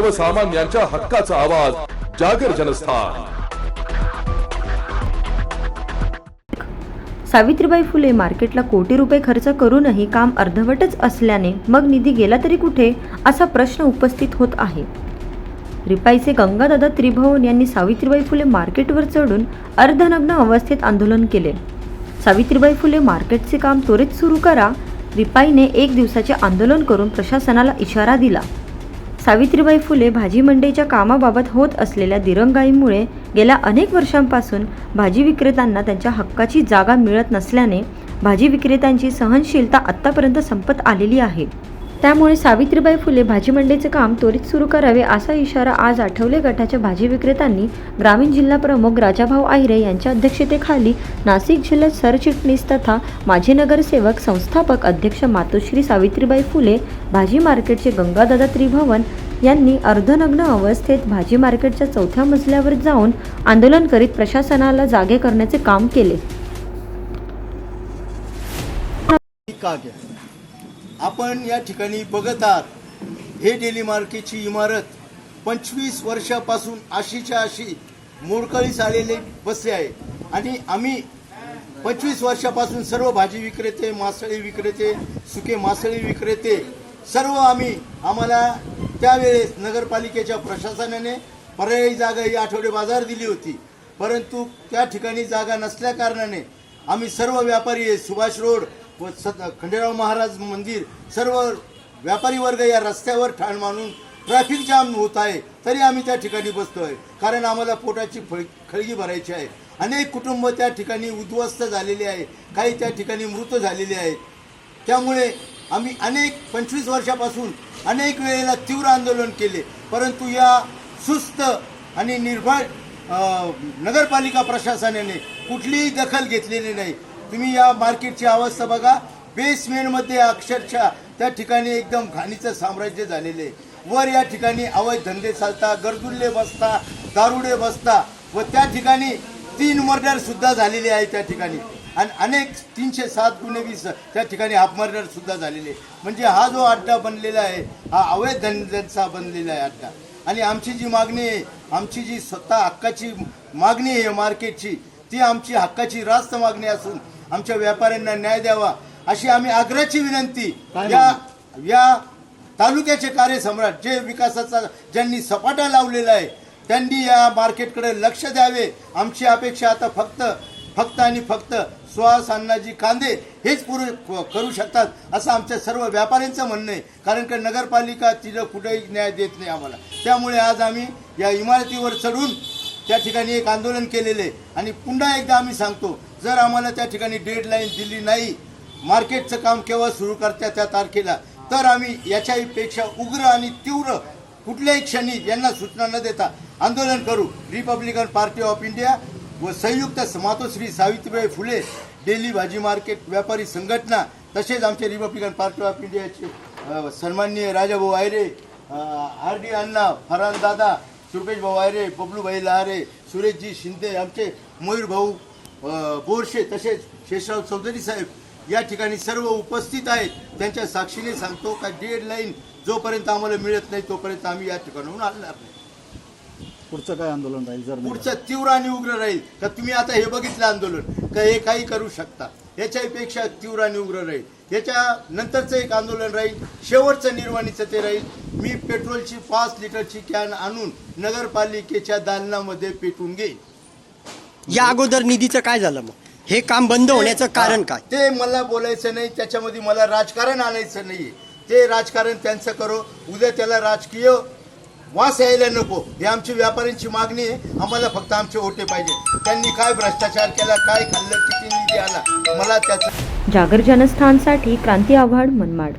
सर्वसामान्यांच्या हक्काचा आवाज जागर जनस्थान. सावित्रीबाई फुले मार्केटला कोटी रुपये खर्च करूनही काम अर्धवटच असल्याने मग निधी गेला तरी कुठे असा प्रश्न उपस्थित होत आहे. रिपाईचे गंगादादा त्रिभुवन यांनी सावित्रीबाई फुले मार्केटवर चढून अर्धनग्न अवस्थेत आंदोलन केले. सावित्रीबाई फुले मार्केटचे काम त्वरित सुरू करा रिपाईने एक दिवसाचे आंदोलन करून प्रशासनाला इशारा दिला. सावित्रीबाई फुले भाजी मंडईच्या कामाबाबत होत असलेल्या दिरंगाईमुळे गेल्या अनेक वर्षांपासून भाजी विक्रेत्यांना त्यांच्या हक्काची जागा मिळत नसल्याने भाजी विक्रेत्यांची सहनशीलता आत्तापर्यंत संपत आलेली आहे. त्यामुळे सावित्रीबाई फुले भाजी मंडईचे काम त्वरित सुरू करावे असा इशारा आज आठवले गटाच्या भाजी विक्रेत्यांनी ग्रामीण जिल्हा प्रमुख राजाभाऊ आहिरे यांच्या अध्यक्षतेखाली नाशिक जिल्ह्यात सरचिटणीस तथा माजी नगरसेवक संस्थापक अध्यक्ष मातोश्री सावित्रीबाई फुले भाजी मार्केटचे गंगादादा त्रिभवन यांनी अर्धनग्न अवस्थेत भाजी मार्केटच्या चौथ्या मजल्यावर जाऊन आंदोलन करीत प्रशासनाला जागे करण्याचे काम केले. आपण या ठिकाणी बघत आहात हे डेली मार्केटची इमारत पंचवीस वर्षापासून अशीच्या अशी मोडकळीस आलेले बसले आहे. आणि आम्ही पंचवीस वर्षापासून सर्व भाजी विक्रेते मासळी विक्रेते सुके मासळी विक्रेते सर्व आम्ही आम्हाला त्यावेळेस नगरपालिकेच्या प्रशासनाने पर्यायी जागा ही आठवडे बाजार दिली होती. परंतु त्या ठिकाणी जागा नसल्या कारणाने आम्ही सर्व व्यापारी सुभाष रोड व सत खंडेराव महाराज मंदिर सर्व व्यापारी वर्ग या रस्त्यावर ठाण मानून ट्रॅफिक जाम होत आहे तरी आम्ही त्या ठिकाणी बसतोय. कारण आम्हाला पोटाची फळ खळगी भरायची आहे. अनेक कुटुंब त्या ठिकाणी उद्ध्वस्त झालेले आहे. काही त्या ठिकाणी मृत झालेले आहेत त्यामुळे आम्ही अनेक पंचवीस वर्षापासून अनेक वेळेला तीव्र आंदोलन केले. परंतु या सुस्त आणि निर्भय नगरपालिका प्रशासनाने कुठलीही दखल घेतलेली नाही. तुम्ही या मार्केटची अवस्था बघा. बेसमेंटमध्ये अक्षरशः त्या ठिकाणी एकदम घाणीचं साम्राज्य झालेलं आहे. वर या ठिकाणी अवैध धंदे चालता गरजुल्ले बसता दारुडे बसता व त्या ठिकाणी तीन मर्डरसुद्धा झालेले आहे त्या ठिकाणी. आणि अनेक तीनशे सात गुन्हे वीस त्या ठिकाणी सुद्धा झालेले. म्हणजे हा जो अड्डा बनलेला आहे हा अवैध धंद्यांचा बनलेला आहे अड्डा आणि आमची जी मागणी आहे आमची जी स्वतः हक्काची मागणी आहे मार्केटची ती आमची हक्काची रास्त मागणी असून आमच्या व्यापाऱ्यांना न्याय द्यावा अशी आम्ही आग्रहाची विनंती या या तालुक्याचे कार्यसम्राट जे विकासाचा ज्यांनी सपाटा लावलेला आहे त्यांनी या मार्केटकडे लक्ष द्यावे. आमची अपेक्षा आता फक्त फक्त आणि फक्त सुहास अण्णाजी कांदे हेच पुरे करू शकतात असं आमच्या सर्व व्यापाऱ्यांचं म्हणणं आहे. कारण का नगरपालिका तिला कुठेही न्याय देत नाही आम्हाला. त्यामुळे आज आम्ही या इमारतीवर चढून त्या ठिकाणी एक आंदोलन केलेले आहे. आणि पुन्हा एकदा आम्ही सांगतो जर आम्हाला त्या ठिकाणी डेडलाईन दिली नाही मार्केटचं काम केव्हा सुरू करत्या त्या तारखेला तर आम्ही याच्याहीपेक्षा उग्र आणि तीव्र कुठल्याही क्षणी यांना सूचना न देता आंदोलन करू. रिपब्लिकन पार्टी ऑफ इंडिया व संयुक्त समातोश्री सावित्रीबाई फुले डेली भाजी मार्केट व्यापारी संघटना तसेच आमचे रिपब्लिकन पार्टी ऑफ इंडियाचे सन्माननीय राजाभाऊ आयरे आर डी अण्णा फरहान दादा सुरेश भाऊ आयरे बबलूभाई लहारे सुरेशजी शिंदे आमचे मयूर भाऊ बोरशे तसेच शेषराव चौधरी साहेब या ठिकाणी सर्व उपस्थित आहेत. त्यांच्या साक्षीने सांगतो का डेड लाईन जोपर्यंत आम्हाला मिळत नाही तोपर्यंत आम्ही या ठिकाणाहून आणणार नाही. पुढचं काय आंदोलन राहील? जर नाही पुढचं तीव्र आणि उग्र राहील. का तुम्ही आता हे बघितलं आंदोलन? का हे काही करू शकता? याच्यापेक्षा तीव्र आणि उग्र राहील. याच्या नंतरचं एक आंदोलन राहील. शेवटचं निर्वाणीचं ते राहील. मी पेट्रोलची पाच लिटरची कॅन आणून नगरपालिकेच्या दालनामध्ये पेटून घेईन. या अगोदर निधीचं काय झालं मग? हे काम बंद होण्याचं कारण काय? ते मला बोलायचं नाही. त्याच्यामध्ये मला राजकारण आणायचं नाहीये. ते राजकारण त्यांचं करो. उद्या त्याला राजकीय वास यायला नको. ही आमची व्यापाऱ्यांची मागणी आहे. आम्हाला फक्त आमचे ओटे पाहिजे. त्यांनी काय भ्रष्टाचार केला काय खाल्लं किती निधी आला मला त्याचं जागर जनस्थानसाठी क्रांती आव्हाड मनमाड.